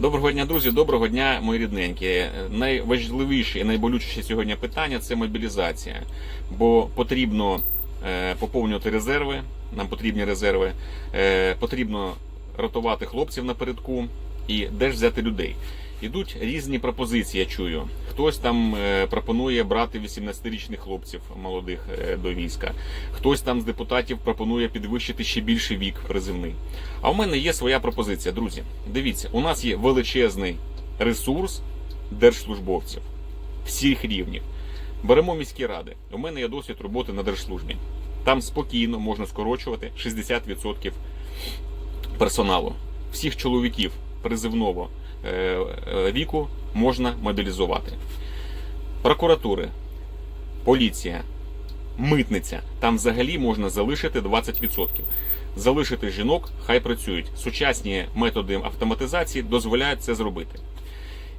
Доброго дня, друзі, доброго дня, мої рідненькі. Найважливіше і найболючіше сьогодні питання це мобілізація. Бо потрібно е, поповнювати резерви, нам потрібні резерви, е, потрібно ротувати хлопців напередку і де ж взяти людей. Ідуть різні пропозиції, я чую. Хтось там е, пропонує брати 18-річних хлопців молодих е, до війська. Хтось там з депутатів пропонує підвищити ще більший вік призивний. А у мене є своя пропозиція, друзі. Дивіться, у нас є величезний ресурс держслужбовців всіх рівнів. Беремо міські ради. У мене є досвід роботи на держслужбі. Там спокійно можна скорочувати 60% персоналу. Всіх чоловіків призивного віку можна мобілізувати. Прокуратури, поліція, митниця. Там взагалі можна залишити 20%. Залишити жінок, хай працюють. Сучасні методи автоматизації дозволяють це зробити.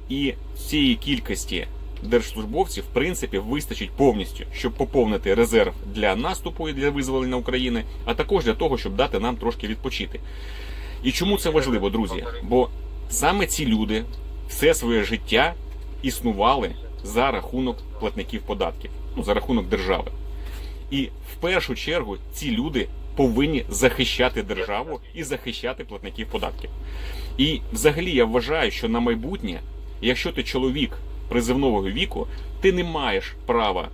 І цієї кількості держслужбовців, в принципі, вистачить повністю, щоб поповнити резерв для наступу і для визволення України, а також для того, щоб дати нам трошки відпочити. І чому це важливо, друзі? Бо саме ці люди все своє життя існували за рахунок платників податків, ну за рахунок держави. І в першу чергу ці люди повинні захищати державу і захищати платників податків. І взагалі я вважаю, що на майбутнє, якщо ти чоловік призивного віку, ти не маєш права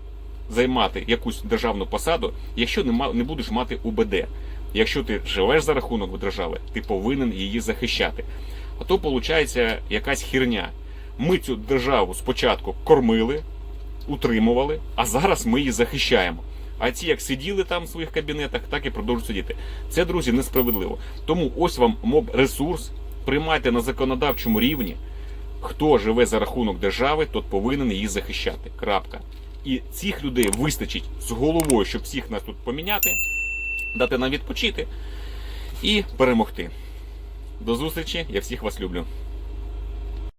займати якусь державну посаду, якщо не, будеш мати УБД. Якщо ти живеш за рахунок держави, ти повинен її захищати. А то виходить якась херня. Ми цю державу спочатку кормили, утримували, а зараз ми її захищаємо. А ті, як сиділи там в своїх кабінетах, так і продовжують сидіти. Це, друзі, несправедливо. Тому ось вам моб ресурс. Приймайте на законодавчому рівні. Хто живе за рахунок держави, тот повинен її захищати. Крапка. І цих людей вистачить з головою, щоб всіх нас тут поміняти, дати нам відпочити і перемогти. До зустрічі, я всіх вас люблю.